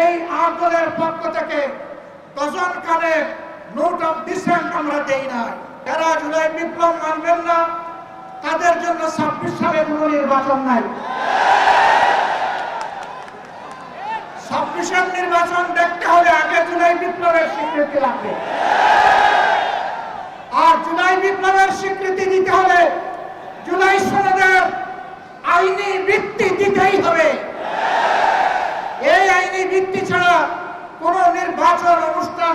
এই আন্দোলনের পক্ষ থেকে ডজন কালে নোট অফ ডিসেন্ট আমরা দেই না যারা জুলাই বিপ্লব মানবেন না, তাদের জন্য ছাব্বিশ সালে কোনো নির্বাচন নাই। ছাব্বিশের নির্বাচন দেখতে হলে আগে জুলাই বিপ্লবের স্বীকৃতি লাগবে। আর জুলাই বিপ্লবের স্বীকৃতি দিতে হলে জুলাই সনদের আইনি ভিত্তি দিতেই হবে এই আইনি ভিত্তি ছাড়া কোন নির্বাচন অনুষ্ঠান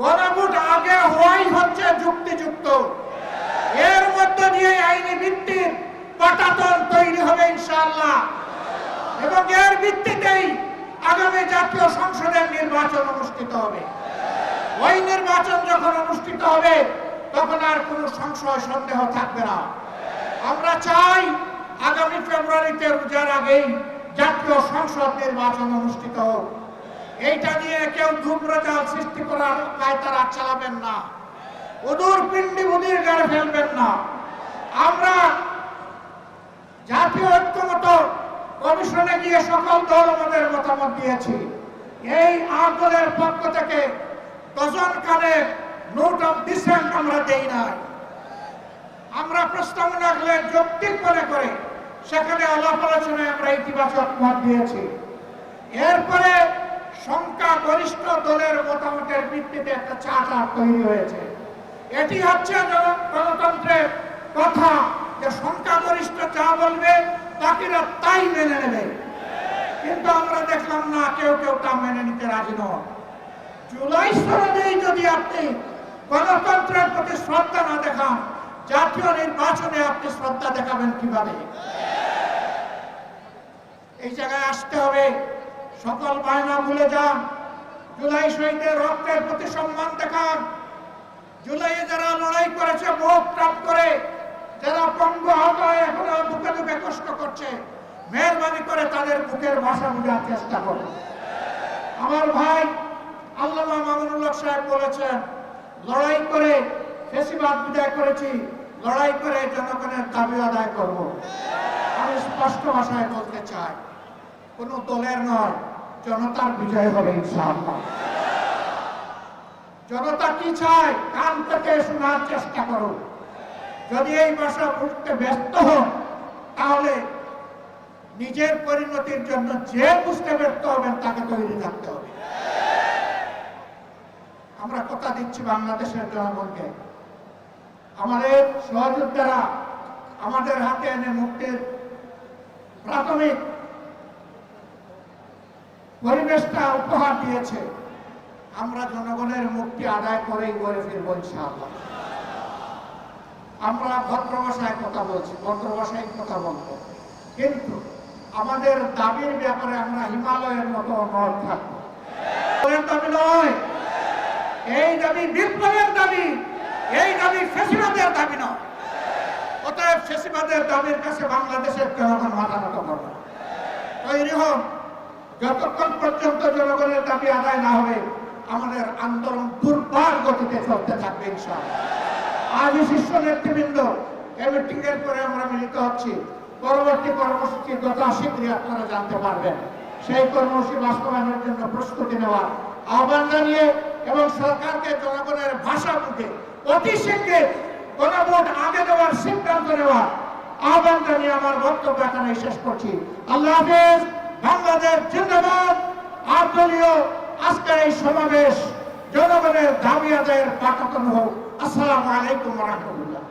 গণভোট আগে হওয়াই হচ্ছে যুক্তিযুক্ত। এর মধ্য দিয়ে আইনি ভিত্তির পাটাতন তৈরি হবে ইনশাআল্লাহ। এবং এর ভিত্তিতেই আগামী জাতীয় সংসদের নির্বাচন অনুষ্ঠিত হবে। ওই নির্বাচন যখন অনুষ্ঠিত হবে, তখন আর কোনো সংশয় সন্দেহ থাকবে না। আমরা চাই আগামী ফেব্রুয়ারিতে রোজার আগেই জাতীয় সংসদ নির্বাচন অনুষ্ঠিত হোক। এইটা নিয়ে কেউ ধূম্রজাল সৃষ্টি করার কায়তারা চালাবেন না। উদূর পিণ্ডি উদির গাড়ে ফেলবেন না। আমরা জাতীয় ঐক্যমত কমিশনে গিয়ে সকল দল আমাদের মতামত দিয়েছি। এই আন্দোলনের পক্ষ থেকে ডজন কালে নোট অফ ডিসেন্ট আমরা দেই নাই। আমরা প্রস্তাবনা রাখলে যৌক্তিক মনে করে সেখানে আলাপ আলোচনায় আমরা ইতিবাচক মত দিয়েছি। এরপরে সংখ্যা গরিষ্ঠ দলের মতামতের ভিত্তিতে একটা চার্টার তৈরি হয়েছে। এটি হচ্ছে গণতন্ত্রের কথা যে সংখ্যাগরিষ্ঠ যা বলবে, বাকিরা তাই মেনে নেবে। কিন্তু আমরা দেখলাম না, কেউ কেউ তা মেনে নিতে রাজি নয় জুলাই সনদেই যদি আপনি গণতন্ত্রের প্রতি শ্রদ্ধা না দেখান, জাতীয় নির্বাচনে আপনি শ্রদ্ধা দেখাবেন কীভাবে? এই জায়গায় আসতে হবে। সকল বায়না ভুলে যান। জুলাই শহীদের রক্তের প্রতি সম্মান দেখান। জুলাইয়ে যারা লড়াই করেছে মুখ টাপ করে, যারা পঙ্গু হয়ে এখনও বুকে বুকে কষ্ট করছে, মেহরবানি করে তাদের বুকের ভাষা বোঝার চেষ্টা করুন। আমার ভাই আল্লামা মামুনুল্লাহ সাহেব বলেছেন, লড়াই করে ফেসিবাদ বিদায় করেছি, লড়াই করে জনগণের দাবি আদায় করব। আমি স্পষ্ট ভাষায় বলতে চাই, কোনো দলের নয় জনতার বিজয় হবে জনতা কি চায়? কান থেকে শোনার চেষ্টা করো। যদি এই ভাষা বুঝতে ব্যস্ত হন, তাহলে নিজের পরিণতির জন্য যে বুঝতে ব্যর্থ হবেন, তাকে তৈরি থাকতে হবে। আমরা কথা দিচ্ছি বাংলাদেশের জনগণকে। আমাদের সহযোদ্ধারা আমাদের হাতে এনে মুক্তির প্রাথমিক পরিবেশটা উপহার দিয়েছে। আমরা জনগণের মুক্তি আদায় করেই করে ফিরব ইনশাআল্লাহ। আমরা ভদ্র ভাষায় কথা বলছি ভদ্র ভাষায় কথা বলব। কিন্তু আমাদের দাবির ব্যাপারে আমরা হিমালয়ের মতো নয় থাকব। নয়। এই দাবি বিপ্লবের দাবি। এই দাবি ফেসিবাদের দাবি নয়। অতএব ফেসিবাদের দাবির কাছে বাংলাদেশের জনগণ মাথা নত করবে। তৈরি হন যতক্ষণ পর্যন্ত জনগণের দাবি আদায় না হবে, আমাদের আন্দোলন দুর্বার গতিতে চলতে থাকবে আজ শীর্ষ নেতৃবৃন্দ, এই মিটিং এর পরে আমরা মিলিত হচ্ছি। পরবর্তী কর্মসূচি যথা শীঘ্রই আপনারা জানতে পারবেন, সেই কর্মসূচি বাস্তবায়নের জন্য প্রস্তুতি নেওয়ার আহ্বান জানিয়ে এবং সরকারকে জনগণের ভাষা বুঝে অতি শীঘ্রে গণভোট আগে দেওয়ার সিদ্ধান্ত নেওয়ার আহ্বান জানিয়ে আমার বক্তব্য এখানে শেষ করছি। আল্লাহ হাফেজ। বাংলাদেশ জিন্দাবাদ। আর দলীয় আজকের এই সমাবেশ জনগণের দাবি আদায়ের পাকাতন হোক। আসসালামু আলাইকুম রহমতুল্লাহ।